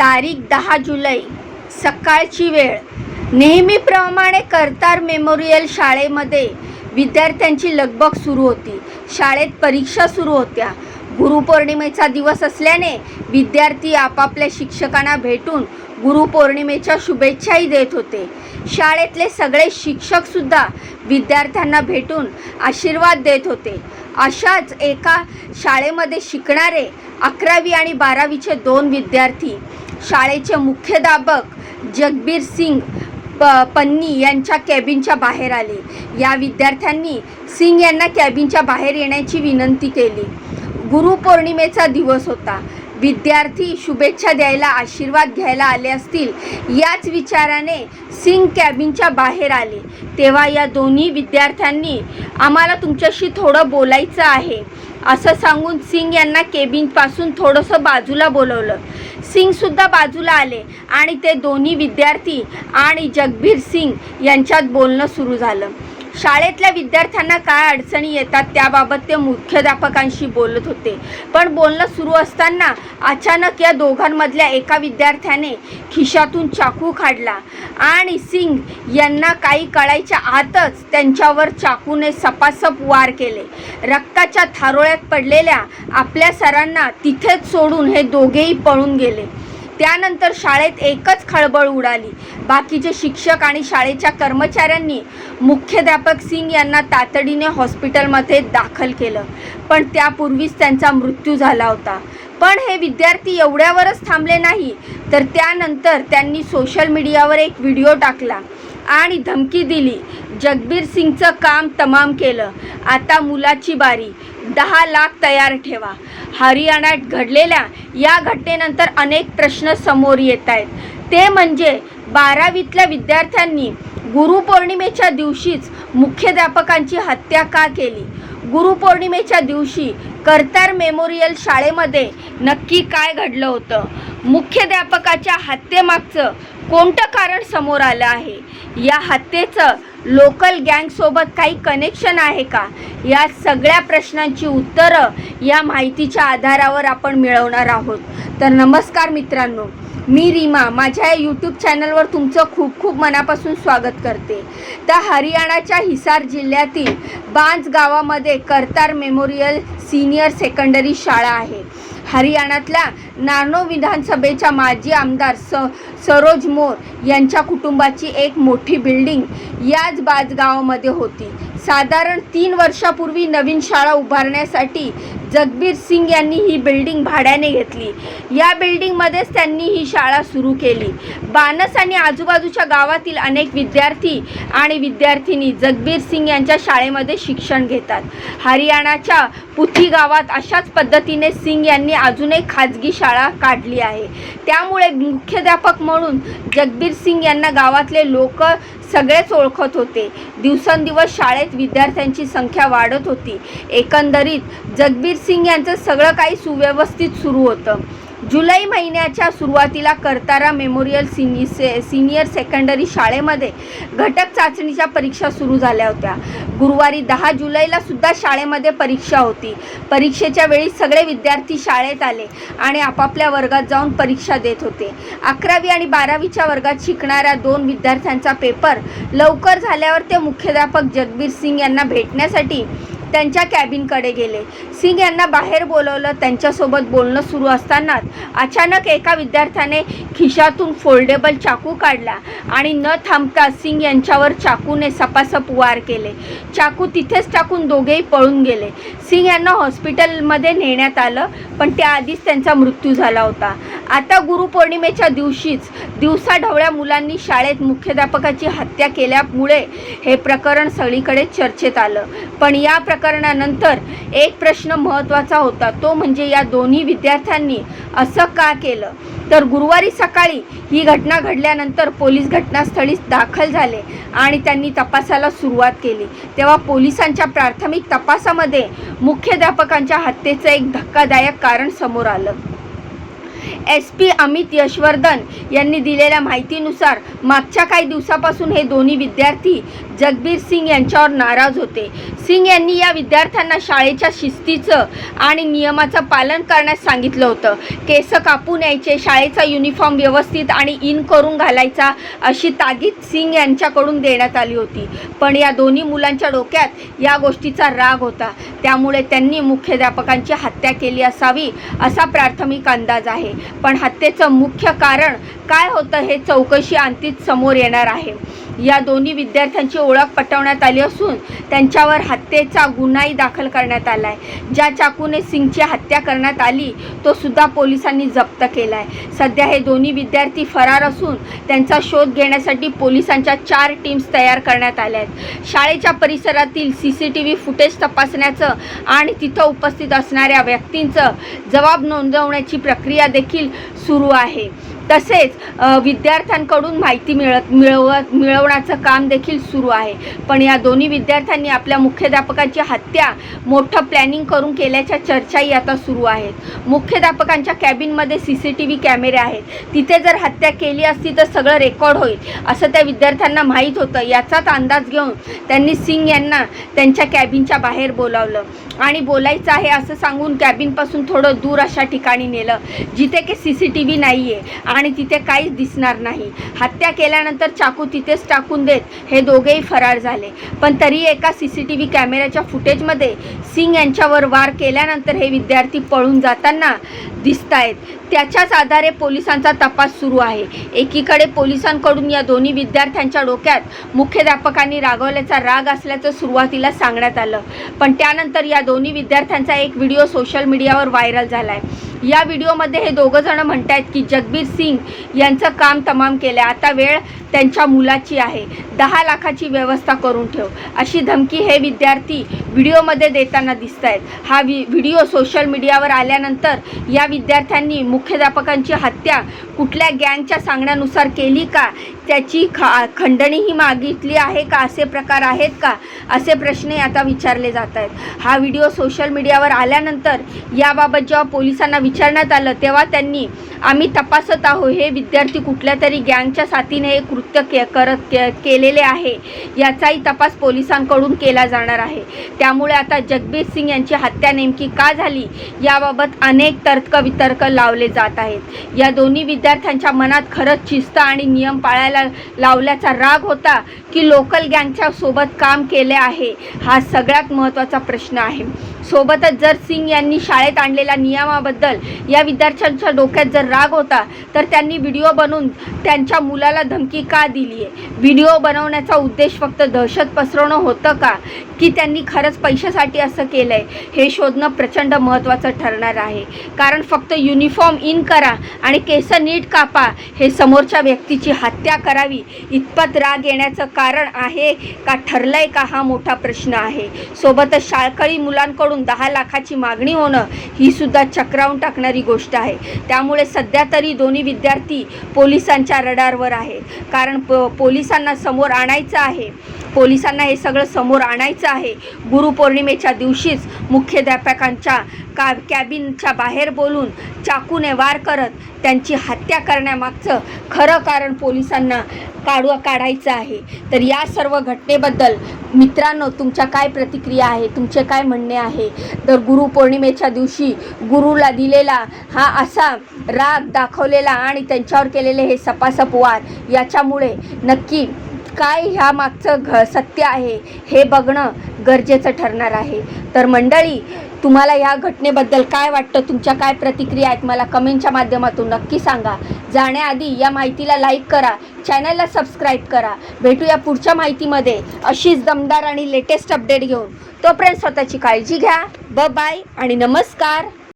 तारीख दहा जुलै सकाळची वेळ. नेहमीप्रमाणे कर्तार मेमोरियल शाळेमध्ये विद्यार्थ्यांची लगबग सुरू होती. शाळेत परीक्षा सुरू होत्या. गुरुपौर्णिमेचा दिवस असल्याने विद्यार्थी आपापल्या शिक्षकांना भेटून गुरुपौर्णिमेच्या शुभेच्छाही देत होते. शाळेतले सगळे शिक्षकसुद्धा विद्यार्थ्यांना भेटून आशीर्वाद देत होते. अशाच एका शाळेमध्ये शिकणारे अकरावी आणि बारावीचे दोन विद्यार्थी शाळेचे मुख्याध्यापक जगबीर सिंग प पन्नी यांच्या कॅबिनच्या बाहेर आले. या विद्यार्थ्यांनी सिंग यांना कॅबिनच्या बाहेर येण्याची विनंती केली. गुरुपौर्णिमेचा दिवस होता. विद्यार्थी शुभेच्छा द्यायला आशीर्वाद घ्यायला आले असतील याच विचाराने सिंग कॅबिनच्या बाहेर आले. तेव्हा या दोन्ही विद्यार्थ्यांनी आम्हाला तुमच्याशी थोडं बोलायचं आहे. असं सांगून सिंग यांना केबिनपासून थोडंसं बाजूला बोलवलं. सिंगसुद्धा बाजूला आले आणि ते दोन्ही विद्यार्थी आणि जगबीर सिंग यांच्यात बोलणं सुरू झालं. शाळेतल्या विद्यार्थ्यांना काय अडचणी येतात त्याबाबत ते मुख्याध्यापकांशी बोलत होते. पण बोलणं सुरू असताना अचानक या दोघांमधल्या एका विद्यार्थ्याने खिशातून चाकू काढला. आणि सिंग यांना काही कळायच्या आतच त्यांच्यावर चाकूने सपासप वार केले. रक्ताच्या थारोळ्यात पडलेल्या आपल्या सरांना तिथेच सोडून हे दोघेही पळून गेले. त्यानंतर शाळेत एकच खळबळ उडाली. बाकीचे शिक्षक आणि शाळेच्या कर्मचाऱ्यांनी मुख्याध्यापक सिंग यांना तातडीने हॉस्पिटलमध्ये दाखल केलं. पण त्यापूर्वीच त्यांचा मृत्यू झाला होता. पण हे विद्यार्थी एवढ्यावरच थांबले नाही तर त्यानंतर त्यांनी सोशल मीडियावर एक व्हिडिओ टाकला आणि धमकी दिली. जगबीर सिंगचं काम तमाम केलं. आता मुलाची बारी. दहा लाख तयार ठेवा. हरियाणात घडलेल्या या घटनेनंतर अनेक प्रश्न समोर येत आहेत. ते म्हणजे बारावीतल्या विद्यार्थ्यांनी गुरुपौर्णिमेच्या दिवशीच मुख्याध्यापकांची हत्या का केली? गुरुपौर्णिमेच्या दिवशी कर्तार मेमोरियल शाळेमध्ये नक्की काय घडलं होतं? मुख्याध्यापकाच्या हत्येमागचं कोणतं कारण समोर आलं आहे? या हत्येचं लोकल गँगसोबत काही कनेक्शन आहे का? या सगळ्या प्रश्नांची उत्तरं या माहितीच्या आधारावर आपण मिळवणार आहोत. तर नमस्कार मित्रांनो मी रीमा. माझ्या या यूट्यूब चॅनलवर तुमचं खूप खूप मनापासून स्वागत करते. तर हरियाणाच्या हिसार जिल्ह्यातील बांज गावामध्ये करतार मेमोरियल सिनियर सेकंडरी शाळा आहे. हरियाणातल्या नानो विधानसभेच्या माजी आमदार स सरोज मोर यांच्या कुटुंबाची एक मोठी बिल्डिंग याच बाजगावामध्ये होती. साधारण तीन वर्षापूर्वी नवीन शाळा उभारण्यासाठी जगबीर सिंग यांनी ही बिल्डिंग भाड्याने घेतली. या बिल्डिंगमध्येच त्यांनी ही शाळा सुरू केली. बानस आणि आजूबाजूच्या गावातील अनेक विद्यार्थी आणि विद्यार्थिनी जगबीर सिंग यांच्या शाळेमध्ये शिक्षण घेतात. हरियाणाच्या पुथी गावात अशाच पद्धतीने सिंग यांनी अजून एक खाजगी शाळा काढली आहे. त्यामुळे मुख्याध्यापक म्हणून जगबीर सिंग यांना गावातले लोक सगळेच ओळखत होते. दिवसेंदिवस शाळेत विद्यार्थ्यांची संख्या वाढत होती. एकंदरीत जगबीर सिंग यांचं सगळं काही सुव्यवस्थित सुरू होतं. जुलै महिन्याच्या सुरुवातीला करतारा मेमोरियल सिनि से सिनियर सेकंडरी शाळेमध्ये घटक चाचणीच्या परीक्षा सुरू झाल्या होत्या. गुरुवारी दहा जुलैला सुद्धा शाळेमध्ये परीक्षा होती. परीक्षेच्या वेळी सगळे विद्यार्थी शाळेत आले आणि आपापल्या वर्गात जाऊन परीक्षा देत होते. अकरावी आणि बारावीच्या वर्गात शिकणाऱ्या दोन विद्यार्थ्यांचा पेपर लवकर झाल्यावर ते मुख्याध्यापक जगबीर सिंग यांना भेटण्यासाठी त्यांच्या कॅबिनकडे गेले. सिंग यांना बाहेर बोलवलं. त्यांच्यासोबत बोलणं सुरू असतानाच अचानक एका विद्यार्थ्याने खिशातून फोल्डेबल चाकू काढला आणि न थांबता सिंग यांच्यावर चाकूने सपासप वार केले. चाकू तिथेच टाकून दोघेही पळून गेले. सिंग यांना हॉस्पिटलमध्ये नेण्यात आलं पण त्याआधीच त्यांचा मृत्यू झाला होता. आता गुरुपौर्णिमेच्या दिवशीच दिवसाढवळ्या मुलांनी शाळेत मुख्याध्यापकाची हत्या केल्यामुळे हे प्रकरण सगळीकडे चर्चेत आलं. पण या प्रकरणानंतर एक प्रश्न महत्त्वाचा होता. तो म्हणजे या दोन्ही विद्यार्थ्यांनी असं का केलं? तर गुरुवारी सकाळी ही घटना घडल्यानंतर पोलीस घटनास्थळी दाखल झाले आणि त्यांनी तपासाला सुरुवात केली. तेव्हा पोलिसांच्या प्राथमिक तपासामध्ये मुख्याध्यापकांच्या हत्येचं एक धक्कादायक कारण समोर आलं. एस पी अमित यशवर्धन यांनी दिलेल्या माहितीनुसार मागच्या काही दिवसापासून हे दोन्ही विद्यार्थी जगबीर सिंग यांच्यावर नाराज होते. सिंग यांनी या विद्यार्थ्यांना शाळेच्या शिस्तीचं आणि नियमाचं पालन करण्यास सांगितलं होतं. केस कापून यायचे शाळेचा युनिफॉर्म व्यवस्थित आणि इन करून घालायचा अशी ताकीद सिंग यांच्याकडून देण्यात आली होती. पण या दोन्ही मुलांच्या डोक्यात या गोष्टीचा राग होता. त्यामुळे त्यांनी मुख्याध्यापकांची हत्या केली असावी असा प्राथमिक अंदाज आहे. पण हत्येचं मुख्य कारण काय होतं हे चौकशी अंतित समोर येणार आहे. या दोन्ही विद्यार्थ्यांची ओळख पटवण्यात आली असून त्यांच्यावर हत्येचा गुन्हाही दाखल करण्यात आला आहे ज्या चाकूने सिंगची हत्या करण्यात आली तो सुद्धा पोलिसांनी जप्त केला आहे सध्या हे दोन्ही विद्यार्थी फरार असून त्यांचा शोध घेण्यासाठी पोलिसांच्या चार टीम्स तयार करण्यात आल्या आहेत शाळेच्या परिसरातील C C T V footage तपासण्याचं आणि तिथं उपस्थित असणाऱ्या व्यक्तींचं जबाब नोंदवण्याची प्रक्रिया देखील सुरू आहे. तसेच विद्यार्थ्यांकडून माहिती मिळत मिळवत मिळवण्याचं काम देखील सुरू आहे. पण या दोन्ही विद्यार्थ्यांनी आपल्या मुख्याध्यापकाची हत्या मोठं प्लॅनिंग करून केल्याच्या चर्चाही आता सुरू आहेत. मुख्याध्यापकांच्या कॅबिनमध्ये सी सी टी व्ही कॅमेरे आहेत. तिथे जर हत्या केली असती तर सगळं रेकॉर्ड होईल असं त्या विद्यार्थ्यांना माहीत होतं. याचाच अंदाज घेऊन त्यांनी सिंग यांना त्यांच्या कॅबिनच्या बाहेर बोलावलं. आणि बोलायचं आहे असं सांगून कॅबिनपासून थोडं दूर अशा ठिकाणी नेलं जिथे की सी सी टी व्ही नाही आहे आणि तिथे काहीच दिसणार नाही. हत्या केल्यानंतर चाकू तिथेच टाकून देत हे दोघेही फरार झाले. पण तरी एका सी सी टी व्ही कॅमेऱ्याच्या फुटेजमध्ये सिंग यांच्यावर वार केल्यानंतर हे विद्यार्थी पळून जाताना दिसत आहेत त्याच्याच आधारे पोलिसांचा तपास सुरू आहे. एकीकडे पोलिसांकडून या दोन्ही विद्यार्थ्यांच्या डोक्यात मुख्याध्यापकांनी रागवल्याचा राग असल्याचं सुरुवातीला सांगण्यात आलं. पण त्यानंतर या दोन्ही विद्यार्थ्यांचा एक व्हिडिओ सोशल मीडियावर व्हायरल झाला आहे या व्हिडिओमध्ये हे दोघं जण म्हणत आहेत की जगबीर सिंग यांचं काम तमाम केलं आहे आता वेळ त्यांच्या मुलाची आहे. दहा लाखाची व्यवस्था करून ठेव. अशी धमकी हे विद्यार्थी व्हिडिओमध्ये देताना दिसत आहेत हा वि व्हिडिओ सोशल मीडियावर आल्यानंतर या विद्यार्थ्यांनी मुख्याध्यापकांची हत्या कुठल्या गँगच्या सांगण्यानुसार केली का? त्याची खा खंडणीही मागितली आहे का? असे प्रकार आहेत का? असे प्रश्नही आता विचारले जात आहेत हा व्हिडिओ सोशल मीडियावर आल्यानंतर याबाबत जेव्हा पोलिसांना विचारण्यात आलं तेव्हा त्यांनी आम्ही तपासत आहोत हे विद्यार्थी कुठल्या तरी गँगच्या साथीने हे कृत्य के करत के केलेले आहे याचाही तपास पोलिसांकडून केला जाणार आहे. त्यामुळे आता जगबीर सिंग यांची हत्या नेमकी का झाली याबाबत अनेक तर्क वितर्क लावले जात आहेत. या दोन्ही विद्यार्थ्यांच्या मनात खरंच शिस्त आणि नियम पाळायला लावल्याचा राग होता की लोकल गँगच्या सोबत काम केले आहे हा सगळ्यात महत्त्वाचा प्रश्न आहे. सोबतच जर सिंग यांनी शाळेत आणलेल्या नियमाबद्दल या विद्यार्थ्यांच्या डोक्यात जर राग होता तर त्यांनी व्हिडिओ बनवून त्यांच्या मुलाला धमकी का दिली आहे? व्हिडिओ बनवण्याचा उद्देश फक्त दहशत पसरवणं होतं का? की त्यांनी खरंच पैशासाठी असं केलं आहे हे शोधणं प्रचंड महत्त्वाचं ठरणार आहे. कारण फक्त युनिफॉर्म इन करा आणि केस नीट कापा हे समोरच्या व्यक्तीची हत्या करावी इतपत राग येण्याचं कारण आहे का? ठरलंय का? हा मोठा प्रश्न आहे. सोबतच शाळकरी मुलांकडून दहा लाखाची मागणी होणं ही सुद्धा चक्रावून टाकणारी गोष्ट आहे. त्यामुळे सध्या तरी दोन्ही विद्यार्थी पोलिसांच्या रडारवर आहे. कारण प पोलिसांना समोर आणायचं आहे. पोलिसांना हे सगळं समोर आणायचं आहे. गुरुपौर्णिमेच्या दिवशीच मुख्याध्यापकांच्या का कॅबिनच्या बाहेर बोलून चाकूने वार करत त्यांची हत्या करण्यामागचं खरं कारण पोलिसांना काढू काढायचं आहे. तर या सर्व घटनेबद्दल मित्रांनो तुमच्या काय प्रतिक्रिया आहे? तुमचे काय म्हणणे आहे? तर गुरुपौर्णिमेच्या दिवशी गुरुला दिलेला हा असा राग दाखवलेला आणि त्यांच्यावर केलेले हे सपासप वार याच्यामुळे नक्की काय ह्या मागचं घ सत्य आहे हे बघणं गरजेचं ठरणार आहे. तर मंडळी तुम्हाला या घटनेबद्दल काय वाटतं? तुमच्या काय प्रतिक्रिया आहेत? मला कमेंटच्या माध्यमातून नक्की सांगा. जाण्याआधी या माहितीला लाईक करा चॅनलला सबस्क्राईब करा. भेटूया पुढच्या माहितीमध्ये. अशीच दमदार आणि लेटेस्ट अपडेट घेऊन. तोपर्यंत स्वतःची काळजी घ्या. ब बाय आणि नमस्कार.